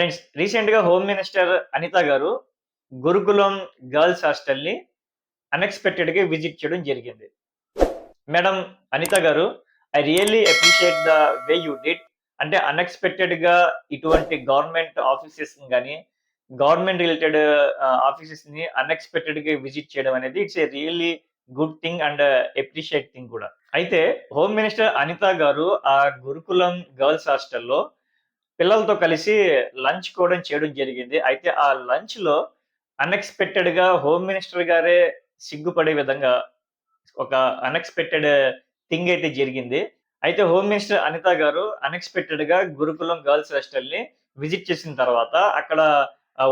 Friends రీసెంట్గా home minister Anitha గారు గురుకులం గర్ల్స్ హాస్టల్ని అన్ఎక్స్పెక్టెడ్గా విజిట్ చేయడం జరిగింది. మేడం అనిత గారు I really appreciate the way you did అంటే అన్ఎక్స్పెక్టెడ్గా ఇటువంటి గవర్నమెంట్ ఆఫీసెస్ కానీ గవర్నమెంట్ రిలేటెడ్ ఆఫీసెస్ని అన్ఎక్స్పెక్టెడ్గా విజిట్ చేయడం అనేది it's a really good thing and appreciate thing కూడా. అయితే హోమ్ మినిస్టర్ అనిత గారు ఆ గురుకులం గర్ల్స్ హాస్టల్లో పిల్లలతో కలిసి లంచ్ కూడా చేయడం జరిగింది. అయితే ఆ లంచ్లో అన్ఎక్స్పెక్టెడ్గా హోమ్ మినిస్టర్ గారే సిగ్గుపడే విధంగా ఒక అన్ఎక్స్పెక్టెడ్ థింగ్ అయితే జరిగింది. అయితే హోమ్ మినిస్టర్ అనిత గారు అన్ఎక్స్పెక్టెడ్గా గురుకులం గర్ల్స్ హాస్టల్ని విజిట్ చేసిన తర్వాత అక్కడ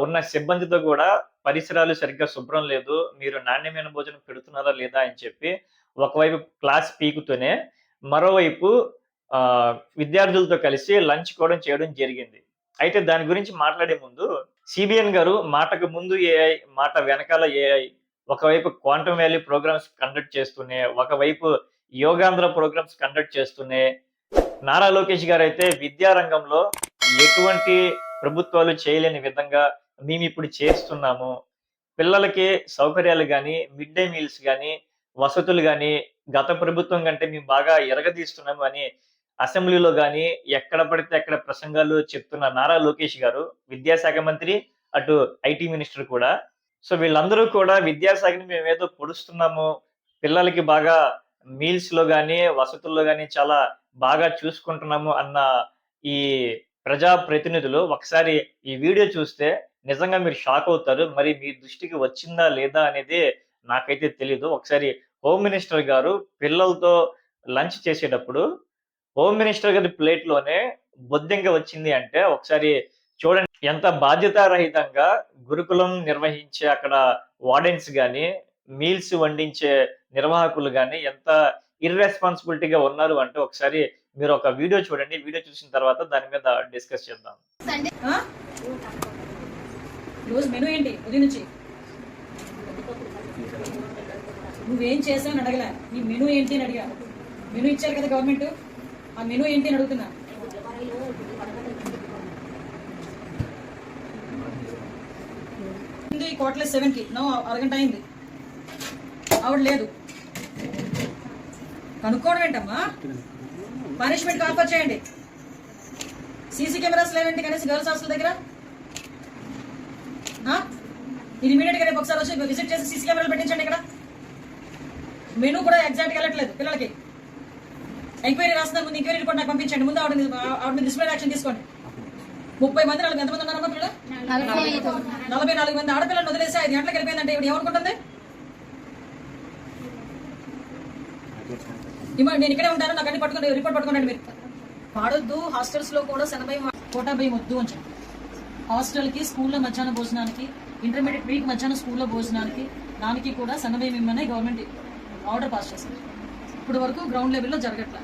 ఉన్న సిబ్బందితో కూడా పరిసరాలు సరిగ్గా శుభ్రం లేదు మీరు నాణ్యమైన భోజనం పెడుతున్నారా లేదా అని చెప్పి ఒకవైపు క్లాస్ పీకుతూనే మరోవైపు విద్యార్థులతో కలిసి లంచ్ కూడా చేయడం జరిగింది. అయితే దాని గురించి మాట్లాడే ముందు సిబిఎన్ గారు మాటకు ముందు ఏఐ మాట వెనకాల ఏఐ ఒకవైపు క్వాంటమ్ వ్యాలీ ప్రోగ్రామ్స్ కండక్ట్ చేస్తూనే ఒకవైపు యోగాంధ్ర ప్రోగ్రామ్స్ కండక్ట్ చేస్తూనే నారా లోకేష్ గారు అయితే విద్యారంగంలో ఎటువంటి ప్రభుత్వాలు చేయలేని విధంగా మేము ఇప్పుడు చేస్తున్నాము. పిల్లలకి సౌకర్యాలు కానీ మిడ్ డే మీల్స్ కానీ వసతులు కానీ గత ప్రభుత్వం కంటే మేము బాగా ఎరగదీస్తున్నాము అని అసెంబ్లీలో కానీ ఎక్కడ పడితే అక్కడ ప్రసంగాలు చెప్తున్న నారా లోకేష్ గారు విద్యాశాఖ మంత్రి అటు ఐటీ మినిస్టర్ కూడా. సో వీళ్ళందరూ కూడా విద్యాశాఖని మేము ఏదో పొడుస్తున్నాము. పిల్లలకి బాగా మీల్స్లో కానీ వసతుల్లో కానీ చాలా బాగా చూసుకుంటున్నాము అన్న ఈ ప్రజా ప్రతినిధులు ఒకసారి ఈ వీడియో చూస్తే నిజంగా మీరు షాక్ అవుతారు. మరి మీ దృష్టికి వచ్చిందా లేదా అనేది నాకైతే తెలీదు. ఒకసారి హోమ్ మినిస్టర్ గారు పిల్లలతో లంచ్ చేసేటప్పుడు హోమ్ మినిస్టర్ గారి ప్లేట్లోనే బొద్దింక వచ్చింది అంటే ఒకసారి చూడండి ఎంత బాధ్యతారహితంగా గురుకులం నిర్వహించే అక్కడ వార్డెన్స్ గాని మీల్స్ వండించే నిర్వాహకులు గాని ఎంత ఇర్రెస్పాన్సిబిలిటీగా ఉన్నారు అంటే ఒకసారి మీరు ఒక వీడియో చూడండి. వీడియో చూసిన తర్వాత దాని మీద డిస్కస్ చేద్దాం. ఆ? ఈరోజు మెనూ ఏంటి? ఉదయం నుంచి? నువ్వేం చేసావు అని అడగలే. నీ మెనూ ఏంటి అని అడిగా. మెనూ ఇచ్చారు కదా గవర్నమెంట్ ఆ మెనూ ఏంటి అని అడుగుతున్నా. ఉంది కోట్లెస్ సెవెన్కి నో అరగంట అయింది. ఆవిడ లేదు. కనుక్కోవడం ఏంటమ్మా? పనిష్మెంట్ కాల్పర్ చేయండి. సీసీ కెమెరాస్ లేవండి కనీసం గర్ల్స్ హాస్టల్ దగ్గర? ఆ? ఇమీడియట్గా రేపు ఒకసారి వచ్చి విజిట్ చేసి సీసీ కెమెరాలు పెట్టించండి ఇక్కడ. మెనూ కూడా ఎగ్జాక్ట్గా వెళ్ళట్లేదు పిల్లలకి. ఎంక్వైరీ రాసిన ముందు ఎంక్వైరీ రిపోర్ట్ నాకు పంపించండి. ముందు ఆవిడ ఆవిడ మీద యాక్షన్ తీసుకోండి. ముప్పై మంది నాలుగు ఎంతమంది ఉన్నారమ్మా పిల్లలు? నలభై నాలుగు మంది ఆడపిల్లలు వదిలేసి ఐదు గంటలకు వెళ్ళిపోయిందంటే ఇప్పుడు ఏమనుకుంటుంది? నేను ఇక్కడే ఉంటాను నాకు అన్ని పట్టుకుని రిపోర్ట్ పట్టుకోండి మీరు. పాడొద్దు హాస్టల్స్లో కూడా శనభై కోటా భయం వద్దు అని చెప్పి. హాస్టల్కి స్కూల్లో మధ్యాహ్న భోజనానికి ఇంటర్మీడియట్ వీక్ మధ్యాహ్నం స్కూల్లో భోజనానికి దానికి కూడా శనభయం ఇమ్మని గవర్నమెంట్ ఆర్డర్ పాస్ చేసింది ఇప్పుడు వరకు గ్రౌండ్ లెవెల్లో జరగట్లా.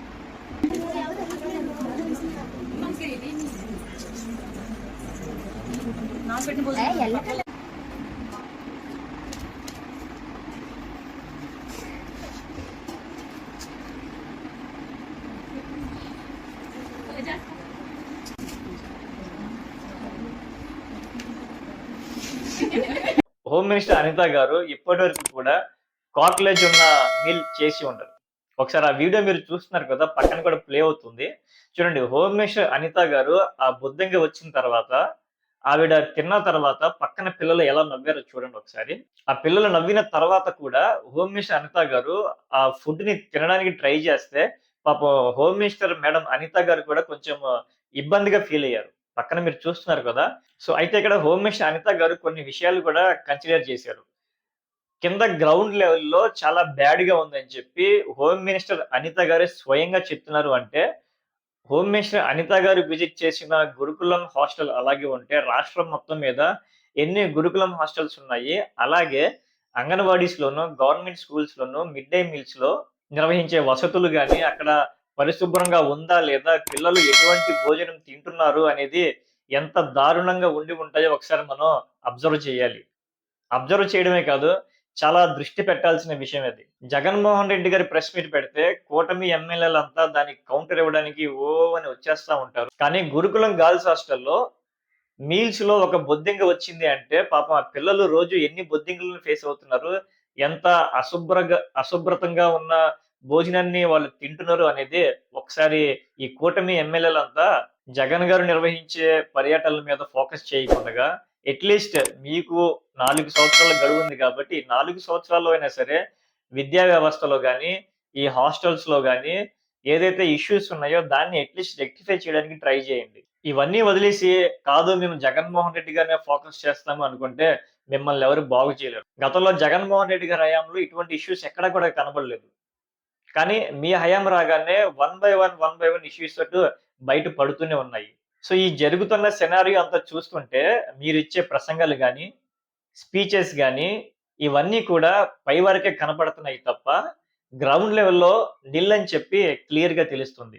హోమ్ మినిస్టర్ అనిత గారు ఇప్పటి వరకు కూడా కాక్లేజ్ ఉన్న మీల్ చేసి ఉండరు. ఒకసారి ఆ వీడియో మీరు చూస్తున్నారు కదా పక్కన కూడా ప్లే అవుతుంది. చూడండి హోమ్ మినిస్టర్ అనిత గారు ఆ బుద్ధంగా వచ్చిన తర్వాత ఆవిడ తిన్న తర్వాత పక్కన పిల్లలు ఎలా నవ్వారో చూడండి ఒకసారి. ఆ పిల్లలు నవ్విన తర్వాత కూడా హోమ్ మినిస్టర్ అనిత గారు ఆ ఫుడ్ని తినడానికి ట్రై చేస్తే పాపం హోమ్ మినిస్టర్ మేడం అనిత గారు కూడా కొంచెం ఇబ్బందిగా ఫీల్ అయ్యారు. పక్కన మీరు చూస్తున్నారు కదా. సో అయితే ఇక్కడ హోమ్ మినిస్టర్ అనిత గారు కొన్ని విషయాలు కూడా కన్సిడర్ చేశారు. కింద గ్రౌండ్ లెవెల్లో చాలా బ్యాడ్గా ఉందని చెప్పి హోమ్ మినిస్టర్ అనిత గారే స్వయంగా చెప్తున్నారు అంటే హోమ్ మినిస్టర్ అనిత గారు విజిట్ చేసిన గురుకులం హాస్టల్ అలాగే ఉంటే రాష్ట్రం మొత్తం మీద ఎన్ని గురుకులం హాస్టల్స్ ఉన్నాయి అలాగే అంగన్వాడీస్లోను గవర్నమెంట్ స్కూల్స్లోను మిడ్ డే మీల్స్లో నిర్వహించే వసతులు కానీ అక్కడ పరిశుభ్రంగా ఉందా లేదా పిల్లలు ఎటువంటి భోజనం తింటున్నారు అనేది ఎంత దారుణంగా ఉండి ఉంటాయో ఒకసారి మనం అబ్జర్వ్ చేయాలి. అబ్జర్వ్ చేయడమే కాదు చాలా దృష్టి పెట్టాల్సిన విషయం అది. జగన్మోహన్ రెడ్డి గారి ప్రెస్ మీట్ పెడితే కూటమి ఎమ్మెల్యేలంతా దానికి కౌంటర్ ఇవ్వడానికి ఓ అని వచ్చేస్తా ఉంటారు. కానీ గురుకులం గర్ల్స్ హాస్టల్లో మీల్స్లో ఒక బొద్దింక వచ్చింది అంటే పాపం ఆ పిల్లలు రోజు ఎన్ని బొద్దింకలను ఫేస్ అవుతున్నారు? ఎంత అశుభ్రగా అశుభ్రతంగా ఉన్న భోజనాన్ని వాళ్ళు తింటున్నారు అనేది ఒకసారి ఈ కూటమి ఎమ్మెల్యేలంతా జగన్ గారు నిర్వహించే పర్యటనల మీద ఫోకస్ చేయకుండా అట్లీస్ట్ మీకు నాలుగు సంవత్సరాల గడువు ఉంది కాబట్టి నాలుగు సంవత్సరాల్లో అయినా సరే విద్యా వ్యవస్థలో కానీ ఈ హాస్టల్స్లో కానీ ఏదైతే ఇష్యూస్ ఉన్నాయో దాన్ని అట్లీస్ట్ రెక్టిఫై చేయడానికి ట్రై చేయండి. ఇవన్నీ వదిలేసి కాదు మేము జగన్మోహన్ రెడ్డి గారినే ఫోకస్ చేస్తాము అనుకుంటే మిమ్మల్ని ఎవరు బాగు చేయలేరు. గతంలో జగన్మోహన్ రెడ్డి గారి హయాంలో ఇటువంటి ఇష్యూస్ ఎక్కడ కూడా కనబడలేదు. కానీ మీ హయాం రాగానే one by one one by one issues తోటి బయట పడుతూనే ఉన్నాయి. సో ఈ జరుగుతున్న సెనారియో అంతా చూస్తుంటే మీరు ఇచ్చే ప్రసంగాలు కానీ స్పీచెస్ కానీ ఇవన్నీ కూడా పై వరకే కనపడుతున్నాయి తప్ప గ్రౌండ్ లెవెల్లో నిల్ అని చెప్పి క్లియర్గా తెలుస్తుంది.